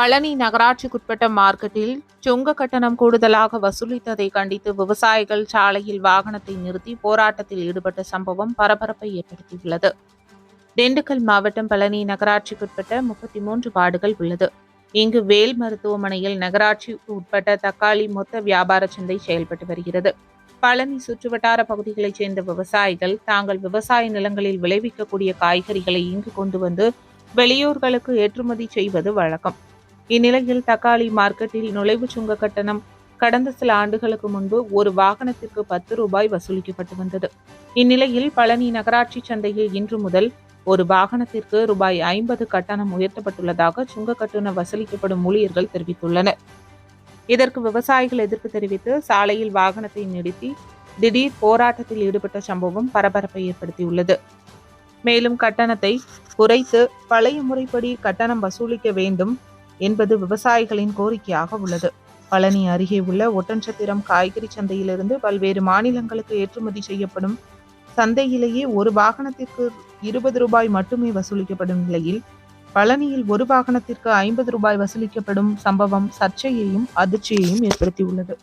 பழனி நகராட்சிக்குட்பட்ட மார்க்கெட்டில் சுங்க கட்டணம் கூடுதலாக வசூலித்ததை கண்டித்து விவசாயிகள் சாலையில் வாகனத்தை நிறுத்தி போராட்டத்தில் ஈடுபட்ட சம்பவம் பரபரப்பை ஏற்படுத்தியுள்ளது. திண்டுக்கல் மாவட்டம் பழனி நகராட்சிக்குட்பட்ட முப்பத்தி மூன்று வார்டுகள் உள்ளது. இங்கு வேல் மருத்துவமனையில் நகராட்சிக்கு உட்பட்ட தக்காளி மொத்த வியாபார சந்தை செயல்பட்டு வருகிறது. பழனி சுற்றுவட்டார பகுதிகளைச் சேர்ந்த விவசாயிகள் தாங்கள் விவசாய நிலங்களில் விளைவிக்கக்கூடிய காய்கறிகளை இங்கு கொண்டு வந்து வெளியூர்களுக்கு ஏற்றுமதி செய்வது வழக்கம். இந்நிலையில் தக்காளி மார்க்கெட்டில் நுழைவு சுங்க கட்டணம் கடந்த சில ஆண்டுகளுக்கு முன்பு ஒரு வாகனத்திற்கு பத்து ரூபாய் வசூலிக்கப்பட்டு வந்தது. இந்நிலையில் பழனி நகராட்சி சந்தையில் இன்று முதல் ஒரு வாகனத்திற்கு ரூபாய் ஐம்பது கட்டணம் உயர்த்தப்பட்டுள்ளதாக சுங்க கட்டணம் வசூலிக்கப்படும் ஊழியர்கள் தெரிவித்துள்ளனர். இதற்கு விவசாயிகள் எதிர்ப்பு தெரிவித்து சாலையில் வாகனத்தை நிறுத்தி திடீர் போராட்டத்தில் ஈடுபட்ட சம்பவம் பரபரப்பை ஏற்படுத்தியுள்ளது. மேலும் கட்டணத்தை குறைத்து பழைய முறைப்படி கட்டணம் வசூலிக்க வேண்டும் என்பது விவசாயிகளின் கோரிக்கையாக உள்ளது. பழனி அருகே உள்ள ஒட்டன்சத்திரம் காய்கறி சந்தையிலிருந்து பல்வேறு மாநிலங்களுக்கு ஏற்றுமதி செய்யப்படும் சந்தையிலேயே ஒரு வாகனத்திற்கு இருபது ரூபாய் மட்டுமே வசூலிக்கப்படும் நிலையில் பழனியில் ஒரு வாகனத்திற்கு ஐம்பது ரூபாய் வசூலிக்கப்படும் சம்பவம் சர்ச்சையையும் அதிர்ச்சியையும் ஏற்படுத்தியுள்ளது.